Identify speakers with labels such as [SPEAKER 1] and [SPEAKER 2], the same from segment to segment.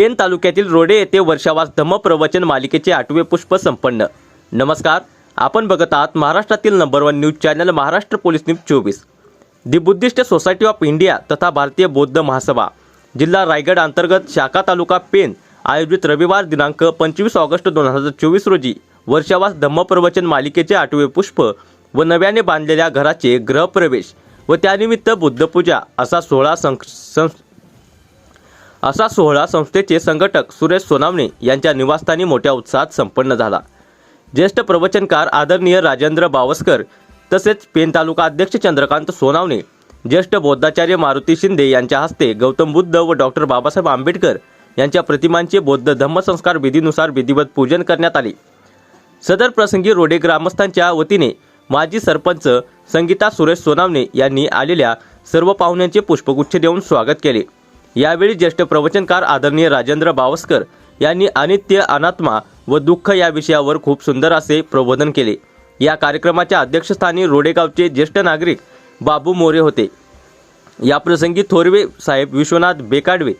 [SPEAKER 1] Pen तालुक्यातील रोडे येथे वर्षावास धम्म प्रवचन मालिकेचे आठवे पुष्प संपन्न. नमस्कार आपण बघत आहात महाराष्ट्रातील number one news channel Maharashtra police news चोवीस. The Buddhist society of India तथा भारतीय बौद्ध महासभा जिल्हा रायगड अंतर्गत शाखा तालुका पेन आयोजित रविवार दिनांक पंचवीस ऑगस्ट दोन हजार चोवीस रोजी वर्षावास धम्मप्रवचन मालिकेचे आठवे पुष्प व नव्याने बांधलेल्या घराचे गृहप्रवेश व त्यानिमित्त बुद्धपूजा असा सोहळा सं सं असा सोहळा संस्थेचे संघटक सुरेश सोनावणे यांच्या निवासस्थानी मोठ्या उत्साहात संपन्न झाला. ज्येष्ठ प्रवचनकार आदरणीय राजेंद्र बावस्कर तसेच पेन तालुका अध्यक्ष चंद्रकांत सोनावणे ज्येष्ठ बौद्धाचार्य मारुती शिंदे यांच्या हस्ते गौतम बुद्ध व डॉक्टर बाबासाहेब आंबेडकर यांच्या प्रतिमांचे बौद्ध धम्मसंस्कार विधीनुसार विधिवत पूजन करण्यात आले. सदर प्रसंगी रोडे ग्रामस्थांच्या वतीने माजी सरपंच संगीता सुरेश सोनावणे यांनी आलेल्या सर्व पाहुण्यांचे पुष्पगुच्छ देऊन स्वागत केले. यावेळी ज्येष्ठ प्रवचनकार आदरणीय राजेंद्र बावस्कर यांनी अनित्य अनात्मा व दुःख या विषयावर खूप सुंदर असे प्रबोधन केले. या कार्यक्रमाच्या अध्यक्षस्थानी रोडेगावचे ज्येष्ठ नागरिक बाबू मोरे होते. या प्रसंगी थोरवे साहेब विश्वनाथ बेकाडवे.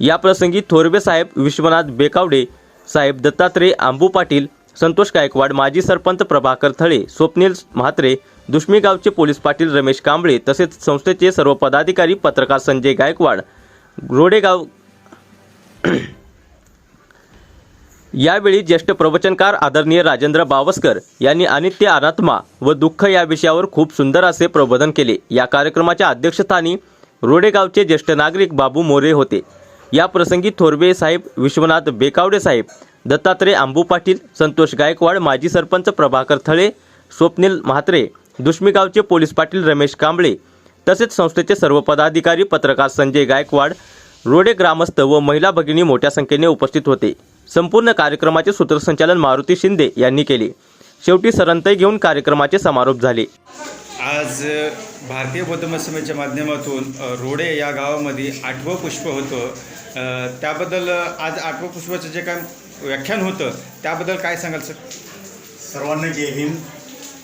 [SPEAKER 1] या प्रसंगी थोरवे साहेब विश्वनाथ बेकावडे साहेब दत्तात्रय आंबू पाटील संतोष गायकवाड माजी सरपंच प्रभाकर थळे स्वप्नील म्हात्रे दुष्मी गावचे पोलीस पाटील रमेश कांबळे तसेच संस्थेचे सर्व पदाधिकारी पत्रकार संजय गायकवाड रोडेगाव यावेळी ज्येष्ठ प्रवचनकार आदरणीय राजेंद्र बावस्कर यांनी अनित्य अनात्मा व दुःख या विषयावर खूप सुंदर असे प्रबोधन केले. या कार्यक्रमाच्या अध्यक्षस्थानी रोडेगावचे ज्येष्ठ नागरिक बाबू मोरे होते. या प्रसंगी थोरवे साहेब विश्वनाथ बेकावडे साहेब दत्तात्रय आंबू पाटील संतोष गायकवाड माजी सरपंच प्रभाकर थळे स्वप्नील म्हात्रे दुष्मीगावचे पोलीस पाटील रमेश कांबळे तसेच संस्थेचे सर्व पदाधिकारी पत्रकार संजय गायकवाड रोडे ग्रामस्थ व महिला भगिनी मोठ्या संख्येने उपस्थित होते. संपूर्ण कार्यक्रमाचे सूत्रसंचालन मारुती शिंदे यांनी केले. शेवटी सरंतई घेऊन कार्यक्रमाचे समारोप झाले.
[SPEAKER 2] आज भारतीय बौद्ध महासभेच्या माध्यमातून रोडे या गावामध्ये आठवं पुष्प होतं. त्याबद्दल आज आठवं पुष्पाचं जे काम व्याख्यान होतं. त्याबद्दल काय सांगाल सर?
[SPEAKER 3] सर्वांना जय भीम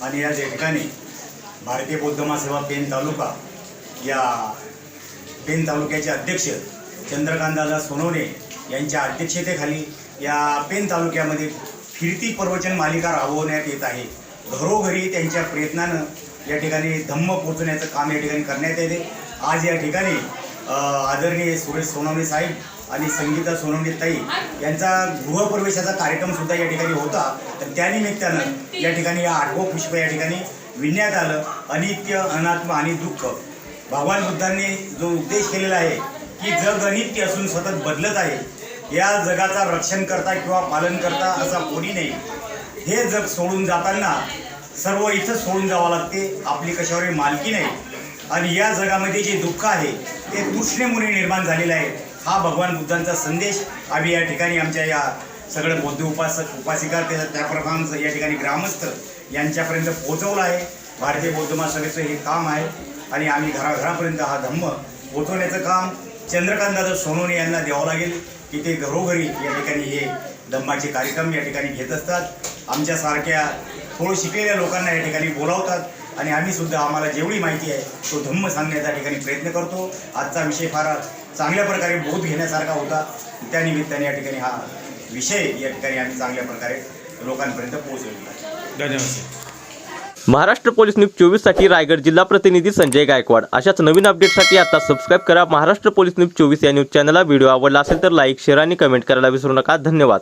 [SPEAKER 3] आणि या ठिकाणी भारतीय बौद्ध महासेवा पेन तालुका या पेन तालुक्याचे अध्यक्ष चंद्रकांतदादा सोनवणे यांच्या अध्यक्षतेखाली या पेन तालुक्यामध्ये फिरती प्रवचन मालिका राबवण्यात येत आहे. घरोघरी त्यांच्या प्रयत्नानं या ठिकाणी धम्म पोचवण्याचं काम या ठिकाणी करण्यात येते. आज या ठिकाणी आदरणीय सुरेश सोनवणे साहेब आणि संगीता सोनवणे ताई यांचा गृहप्रवेशाचा कार्यक्रम सुद्धा या ठिकाणी होता. तर त्यानिमित्तानं या ठिकाणी या आठवं पुष्प या ठिकाणी विणण्यात आलं. अनित्य अनात्म आणि दुःख. भगवान बुद्धांनी जो उपदेश केलेला आहे की जग अनित्य असून सतत बदलत आहे. या जगाचा रक्षण करता किंवा पालन करता असा कोणी नाही. हे जग सोडून जाताना सर्व इथं सोडून जावं लागते आपली कशावर मालकी नाही. आणि या जगामध्ये जे दुःख आहे ते तृष्णेमुळे निर्माण झालेलं आहे. हा भगवान बुद्धांचा संदेश आम्ही या ठिकाणी आमच्या या सगळं बौद्ध उपासक उपासिका त्या त्याप्रमाणे या ठिकाणी ग्रामस्थ यांच्यापर्यंत पोहोचवलं आहे. भारतीय बौद्ध महासभेचं हे काम आहे आणि आम्ही घराघरापर्यंत हा धम्म पोचवण्याचं काम चंद्रकांतदादा सोनोने यांना द्यावं लागेल की ते घरोघरी या ठिकाणी हे धम्माचे कार्यक्रम या ठिकाणी घेत असतात. आमच्यासारख्या थोडं शिकलेल्या लोकांना या ठिकाणी बोलावतात. आणि आम्ही सुद्धा आम्हाला जेवढी माहिती आहे तो धम्म सांगण्याचा ठिकाणी प्रयत्न करतो. आजचा विषय फार चांगल्या प्रकारे बोध घेण्यासारखा होता. त्यानिमित्ताने या ठिकाणी हा विषय या ठिकाणी आम्ही चांगल्या प्रकारे लोकांपर्यंत पोहोचवला
[SPEAKER 2] धन्यवाद.
[SPEAKER 1] महाराष्ट्र पोलीस न्यूज चोवीससाठी रायगड जिल्हा प्रतिनिधी संजय गायकवाड. अशाच नवीन अपडेटसाठी आता सबस्क्राईब करा. महाराष्ट्र पोलीस न्यूज चोवीस या न्यूज चॅनलला व्हिडिओ आवडला असेल तर लाईक शेअर आणि कमेंट करायला विसरू नका. धन्यवाद.